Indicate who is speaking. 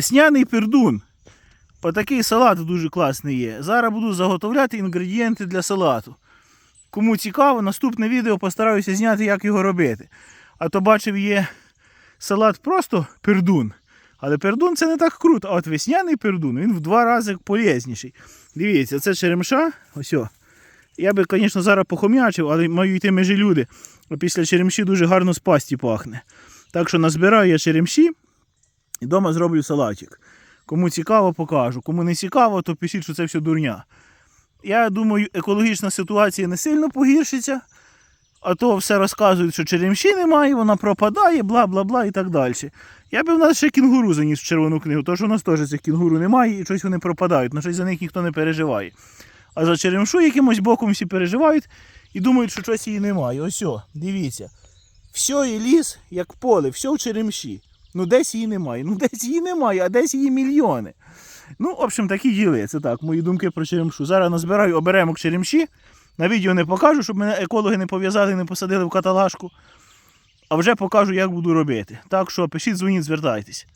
Speaker 1: Сняний пердун. Отакий салат дуже класний є. Зараз буду заготовляти інгредієнти для салату. Кому цікаво, наступне відео постараюся зняти, як його робити. А то бачив, є салат просто пердун. Але пердун це не так круто. А от весняний пердун, він в два рази полезніший. Дивіться, це черемша. Ось. о. Я би, звісно, зараз похомячив, але маю йти межі люди. Після черемші дуже гарно з пасті пахне. Так що назбираю я черемші і вдома зроблю салатик. Кому цікаво, покажу. Кому не цікаво, то пишіть, що це все дурня. Я думаю, екологічна ситуація не сильно погіршиться, а то все розказують, що черемші немає, вона пропадає, бла бла бла і так далі. Я би в нас ще кінгуру заніс в червону книгу, тому що у нас теж цих кінгуру немає і щось вони пропадають, на щось за них ніхто не переживає. А за черемшу якимось боком всі переживають і думають, що щось її немає. Ось, о, дивіться. Все є ліс, як поле, все в черемші. Ну десь її немає. Ну десь її немає, а десь її мільйони. Ну, в общем, такі діли. Це так, мої думки про черемшу. Зараз назбираю оберемок черемші. На відео не покажу, щоб мене екологи не пов'язали, не посадили в каталажку. А вже покажу, як буду робити. Так що пишіть, дзвоніть, звертайтесь.